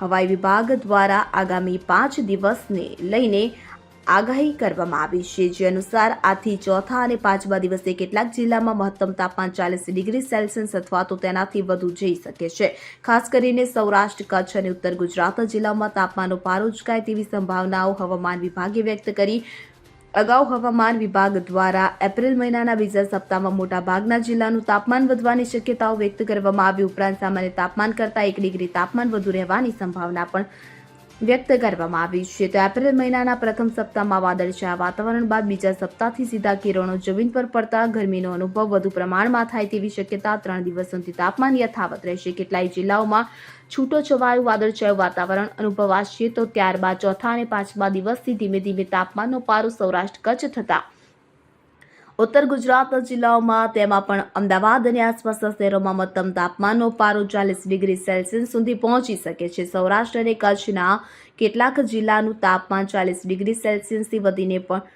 હવાઈ વિભાગ દ્વારા આગામી પાંચ દિવસને લઈને આગાહી કરવામાં આવી છે. જે અનુસાર આથી ચોથા અને પાંચમા દિવસે કેટલાક જિલ્લામાં મહત્તમ તાપમાન ચાલીસ ડિગ્રી સેલ્સિયસ અથવા તો તેનાથી વધુ જઈ શકે છે. ખાસ કરીને સૌરાષ્ટ્ર, કચ્છ અને ઉત્તર ગુજરાત જિલ્લામાં તાપમાનનો પારો ઉચકાય તેવી સંભાવનાઓ હવામાન વિભાગે વ્યક્ત કરી અગાઉ હવામાન વિભાગ દ્વારા એપ્રિલ મહિનાના બીજા સપ્તાહમાં મોટાભાગના જિલ્લાનું તાપમાન વધવાની શક્યતાઓ વ્યક્ત કરવામાં આવી. ઉપરાંત સામાન્ય તાપમાન કરતાં એક ડિગ્રી તાપમાન વધુ રહેવાની સંભાવના પણ વ્યક્ત કરવામાં આવી છે. તો એપ્રિલ મહિનાના પ્રથમ સપ્તાહમાં વાદળછાયા વાતાવરણ બાદ બીજા સપ્તાહથી સીધા કિરણો જમીન પર પડતા ગરમીનો અનુભવ વધુ પ્રમાણમાં થાય તેવી શક્યતા ત્રણ દિવસ સુધી તાપમાન યથાવત રહેશે. કેટલાય જિલ્લાઓમાં છૂટો છવાયું વાદળછાયું વાતાવરણ અનુભવાશે તો ત્યારબાદ ચોથા અને પાંચમા દિવસથી ધીમે ધીમે તાપમાનનો પારો સૌરાષ્ટ્ર કચ્છ થતા ઉત્તર ગુજરાત જિલ્લાઓમાં તેમાં પણ અમદાવાદ અને આસપાસના શહેરોમાં મહત્તમ તાપમાનનો પારો ચાલીસ ડિગ્રી સેલ્સિયસ સુધી પહોંચી શકે છે. સૌરાષ્ટ્ર અને કચ્છના કેટલાક જિલ્લાનું તાપમાન ચાલીસ ડિગ્રી સેલ્સિયસથી વધીને પણ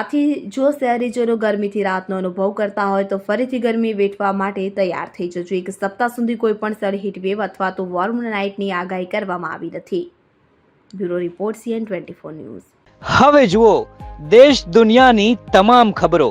આથી જો શહેરીજનો ગરમીથી રાતનો અનુભવ કરતા હોય તો ફરીથી ગરમી વેઠવા માટે તૈયાર થઈ જજો. એક સપ્તાહ સુધી કોઈ પણ સ્થળે હીટવેવ અથવા તો વોર્મ નાઇટની આગાહી કરવામાં આવી નથી. Bureau report CN twenty four news. હવે જુઓ, દેશ દુનિયાની તમામ ખબરો.